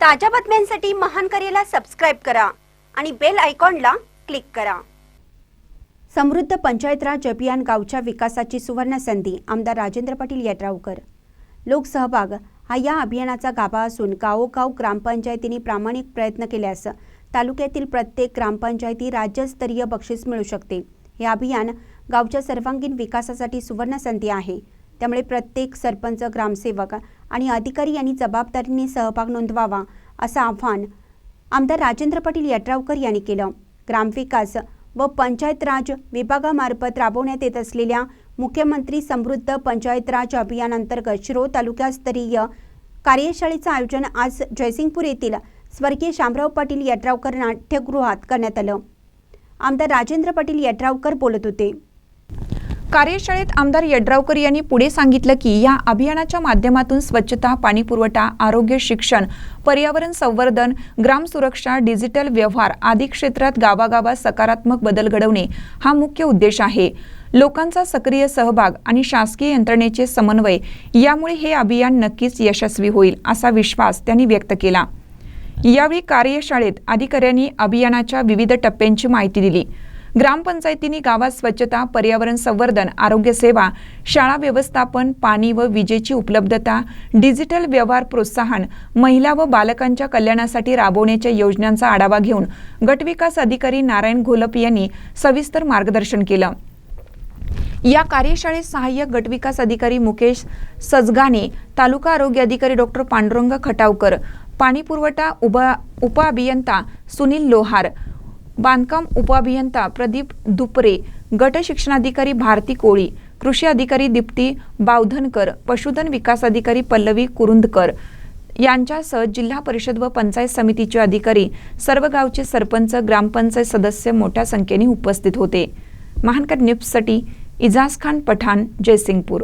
ताज्या बातम्यांसाठी महान करेला सबस्क्राईब करा आणि बेल आयकॉनला क्लिक करा. समृद्ध पंचायत राज अभियान गावच्या विकासाची सुवर्ण संधी आमदार राजेंद्र पाटील यड्रावकर लोकसहभाग हा या अभियानाचा गाभा असून गावोगाव ग्रामपंचायतींनी प्रामाणिक प्रयत्न केल्यास तालुक्यातील प्रत्येक ग्रामपंचायती राज्यस्तरीय बक्षीस मिळू शकते. हे अभियान गावच्या सर्वांगीण विकासासाठी सुवर्ण संधी आहे. त्यामुळे प्रत्येक सरपंच ग्रामसेवक आणि अधिकारी यांनी जबाबदारीने सहभाग नोंदवावा असं आव्हान आमदार राजेंद्र पाटील यड्रावकर यांनी केलं. ग्रामविकास व पंचायत राज विभागामार्फत राबवण्यात येत असलेल्या मुख्यमंत्री समृद्ध पंचायत राज अभियानांतर्गत शिरो तालुकास्तरीय कार्यशाळेचं आयोजन आज जयसिंगपूर येथील स्वर्गीय शामराव पाटील यड्रावकर नाट्यगृहात करण्यात आलं. आमदार राजेंद्र पाटील यड्रावकर बोलत होते. कार्यशाळेत आमदार यड्रावकर यांनी पुढे सांगितलं की या अभियानाच्या माध्यमातून स्वच्छता पाणीपुरवठा आरोग्य शिक्षण पर्यावरण संवर्धन ग्राम सुरक्षा डिजिटल व्यवहार आदी क्षेत्रात गावागावात सकारात्मक बदल घडवणे हा मुख्य उद्देश आहे. लोकांचा सक्रिय सहभाग आणि शासकीय यंत्रणेचे समन्वय यामुळे हे अभियान नक्कीच यशस्वी होईल असा विश्वास त्यांनी व्यक्त केला. यावेळी कार्यशाळेत अधिकाऱ्यांनी अभियानाच्या विविध टप्प्यांची माहिती दिली. ग्रामपंचायतींनी गावात स्वच्छता पर्यावरण संवर्धन आरोग्य सेवा शाळा व्यवस्थापन पाणी व विजेची उपलब्धता डिजिटल व्यवहार प्रोत्साहन महिला व बालकांच्या कल्याणासाठी राबवण्याच्या योजनांचा आढावा घेऊन गटविकास अधिकारी नारायण घोलप यांनी सविस्तर मार्गदर्शन केलं. या कार्यशाळेत सहाय्यक गटविकास अधिकारी मुकेश सजगाने तालुका आरोग्य अधिकारी डॉक्टर पांडुरंग खटावकर पाणीपुरवठा उभा उपअभियंता सुनील लोहार बांधकाम उपअभियंता प्रदीप दुपरे गट शिक्षणाधिकारी भारती कोळी कृषी अधिकारी दीप्ती बावधनकर पशुधन विकास अधिकारी पल्लवी कुरुंदकर यांच्यासह जिल्हा परिषद व पंचायत समितीचे अधिकारी सर्व गावचे सरपंच ग्रामपंचायत सदस्य मोठ्या संख्येने उपस्थित होते. महानकर न्यूजसाठी इजाज खान पठाण जयसिंगपूर.